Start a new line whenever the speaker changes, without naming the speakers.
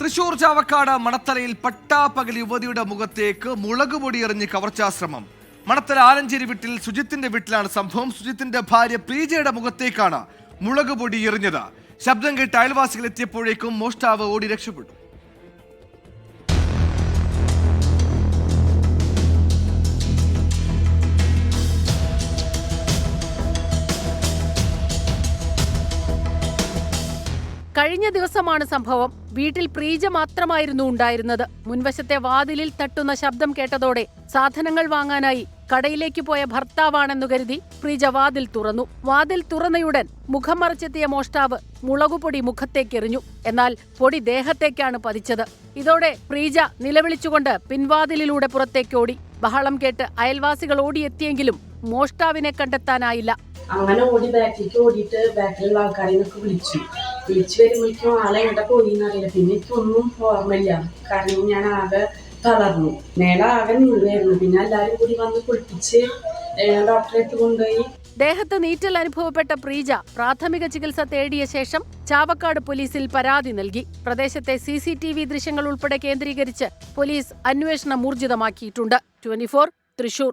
തൃശൂർ ചാവക്കാട് മണത്തലയിൽ പട്ടാപ്പകൽ യുവതിയുടെ മുഖത്തേക്ക് മുളക് പൊടി എറിഞ്ഞ് കവർച്ചാശ്രമം. മണത്തല ആലഞ്ചേരി വീട്ടിൽ സുജിത്തിന്റെ വീട്ടിലാണ് സംഭവം. സുജിത്തിന്റെ ഭാര്യ പ്രീജയുടെ മുഖത്തേക്കാണ് മുളക് പൊടി എറിഞ്ഞത്. ശബ്ദം കേട്ട് അയൽവാസികൾ എത്തിയപ്പോഴേക്കും മോഷ്ടാവ് ഓടി രക്ഷപ്പെട്ടു.
കഴിഞ്ഞ ദിവസമാണ് സംഭവം. വീട്ടിൽ പ്രീജ മാത്രമായിരുന്നു ഉണ്ടായിരുന്നത്. മുൻവശത്തെ വാതിലിൽ തട്ടുന്ന ശബ്ദം കേട്ടതോടെ സാധനങ്ങൾ വാങ്ങാനായി കടയിലേക്ക് പോയ ഭർത്താവാണെന്നു കരുതി പ്രീജ വാതിൽ തുറന്നു. വാതിൽ തുറന്നയുടൻ മുഖം മറച്ചെത്തിയ മോഷ്ടാവ് മുളകുപൊടി മുഖത്തേക്കെറിഞ്ഞു. എന്നാൽ പൊടി ദേഹത്തേക്കാണ് പതിച്ചത്. ഇതോടെ പ്രീജ നിലവിളിച്ചുകൊണ്ട് പിൻവാതിലിലൂടെ പുറത്തേക്കോടി. ബഹളം കേട്ട് അയൽവാസികൾ ഓടിയെത്തിയെങ്കിലും മോഷ്ടാവിനെ കണ്ടെത്താനായില്ല.
അങ്ങനെ ഓടി ബാക്കിലേക്ക് ഓടിയിട്ട് ബാക്കിലുള്ള ആൾക്കാരെ നിന്നൊക്കെ വിളിച്ചു. വിളിച്ചു വരുമ്പോഴേക്കും ആളെ എവിടെ പോയി എന്നറിയില്ല പിന്നെ എനിക്കൊന്നും ഓർമ്മയില്ല. കാരണം ഞാൻ ആകെ തളർന്നു. മേലെ ആകെ നീളുമായിരുന്നു പിന്നെ എല്ലാവരും കൂടി വന്ന് കുളിപ്പിച്ച് ഡോക്ടറെ കൊണ്ടുപോയി.
ദേഹത്ത് നീറ്റൽ അനുഭവപ്പെട്ട പ്രീജ പ്രാഥമിക ചികിത്സ തേടിയ ശേഷം ചാവക്കാട് പോലീസിൽ പരാതി നൽകി. പ്രദേശത്തെ സി സി ടി വി ദൃശ്യങ്ങൾ ഉൾപ്പെടെ കേന്ദ്രീകരിച്ച് പോലീസ് അന്വേഷണം ഊർജിതമാക്കിയിട്ടുണ്ട്. ട്വന്റി തൃശൂർ.